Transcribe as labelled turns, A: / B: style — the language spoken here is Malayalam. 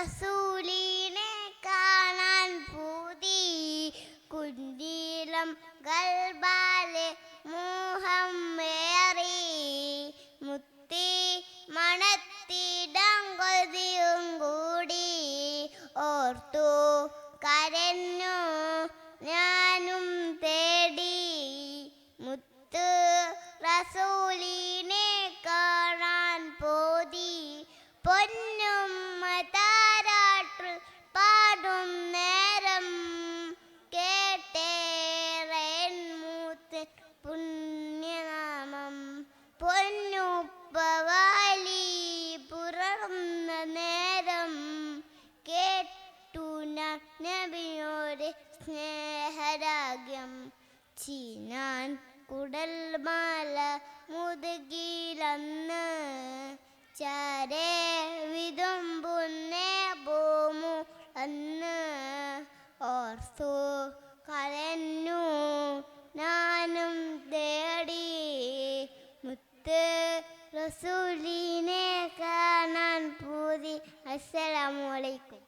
A: റസൂലിനെ കാണാൻ പൂതി. കുഞ്ഞീലം ഗൽബാലെ മോഹം ഏറി മുത്തി മണത്തിടം കൊതിയും കൂടി. ഓർത്തു കരഞ്ഞു ഞാനും തേടി. മുത്ത് റസൂലിനെ കാണാൻ പോതി. പൊന്നും താരാട്ടിൽ നബിയോട് സ്നേഹരാഗ്യം ചീനാൻ കുടൽമാല മുതുകിലന്ന് ചാരേ വിതുമ്പുന്നേ പോമു അന്ന്. ഓർത്തു കരഞ്ഞു ഞാനും തേടി മുത്ത് റസൂലിനെ കാണാൻ പൂതി. അസ്സലാമു അലൈക്കും.